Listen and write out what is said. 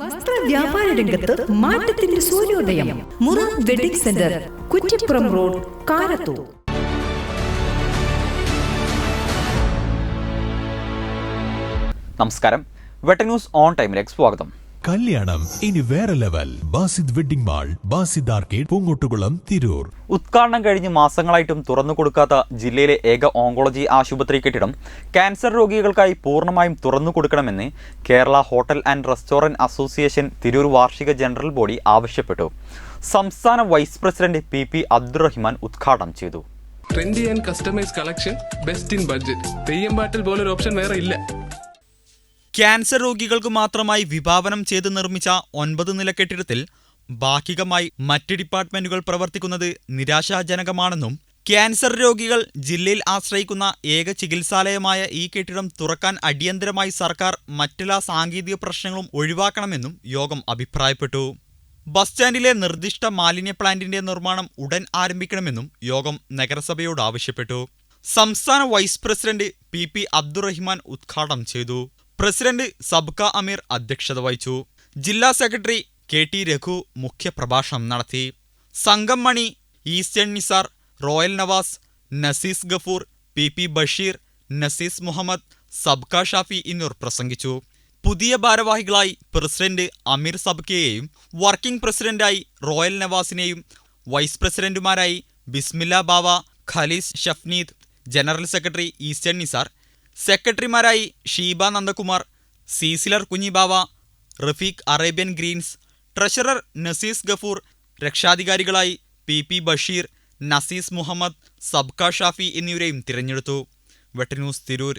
വസ്ത്ര വ്യാപാര രംഗത്ത് മാറ്റത്തിന്റെ സൂര്യോദയം. മുറ wedding centre Kuttippuram road Karathur. നമസ്കാരം. വെട്ട ന്യൂസ് ഓൺ ടൈമിലേക്ക് സ്വാഗതം. കല്യാണം. ഇനി വേറെ level. Basid wedding mall Basid arcade Poongottukulam Tirur. ഉദ്ഘാടനം കഴിഞ്ഞ് മാസങ്ങളായിട്ടും തുറന്നു കൊടുക്കാത്ത ജില്ലയിലെ ഏക ഓങ്കോളജി ആശുപത്രി കെട്ടിടം ക്യാൻസർ രോഗികൾക്കായി പൂർണമായും തുറന്നു കൊടുക്കണമെന്ന് Kerala hotel and restaurant association Tirur വാർഷിക ജനറൽ ബോഡി ആവശ്യപ്പെട്ടു. സംസ്ഥാന vice president P P Abdurahiman ഉദ്ഘാടനം ചെയ്തു. Trendy and customise collection best in budget Theyyam പാട്ടിൽ പോലൊരു ഓപ്ഷൻ വേറെ ഇല്ല. ക്യാൻസർ രോഗികൾക്ക് മാത്രമായി വിഭാവനം ചെയ്ത് നിർമ്മിച്ച ഒൻപത് നില കെട്ടിടത്തിൽ ഭാഗികമായി മറ്റ് ഡിപ്പാർട്ട്മെന്റുകൾ പ്രവർത്തിക്കുന്നത് നിരാശാജനകമാണെന്നും ക്യാൻസർ രോഗികൾ ജില്ലയിൽ ആശ്രയിക്കുന്ന ഏക ചികിത്സാലയമായ ഈ കെട്ടിടം തുറക്കാൻ അടിയന്തരമായി സർക്കാർ മറ്റെല്ലാ സാങ്കേതിക പ്രശ്നങ്ങളും ഒഴിവാക്കണമെന്നും യോഗം അഭിപ്രായപ്പെട്ടു. ബസ് സ്റ്റാൻഡിലെ നിർദ്ദിഷ്ട മാലിന്യ പ്ലാന്റിന്റെ നിർമ്മാണം ഉടൻ ആരംഭിക്കണമെന്നും യോഗം നഗരസഭയോട് ആവശ്യപ്പെട്ടു. സംസ്ഥാന vice president P P Abdurahiman ഉദ്ഘാടനം ചെയ്തു. പ്രസിഡന്റ് സബ്ക അമീർ അധ്യക്ഷത വഹിച്ചു. ജില്ലാ സെക്രട്ടറി കെ ടി രഘു മുഖ്യപ്രഭാഷണം നടത്തി. സംഘം Mani Eastern Nisar Royal Navas Nasees Gafoor P P Basheer Nasees Muhammad Sabka Shafi എന്നിവർ പ്രസംഗിച്ചു. പുതിയ ഭാരവാഹികളായി പ്രസിഡന്റ് അമീർ സബ്കയെയും വർക്കിംഗ് പ്രസിഡന്റായി റോയൽ നവാസിനെയും vice പ്രസിഡന്റുമാരായി Bismilla Bava Khaleez Shafneed general secretary Eastern Nisar സെക്രട്ടറിമാരായി Sheeba Nandakumar Sizzler Kunjibava Rafeeq Arabian Greens treasurer Nasees Gafoor രക്ഷാധികാരികളായി P P Basheer Nasees Muhammad Sabka Shafi എന്നിവരെയും തിരഞ്ഞെടുത്തു. വെട്ടന്യൂസ് തിരൂർ.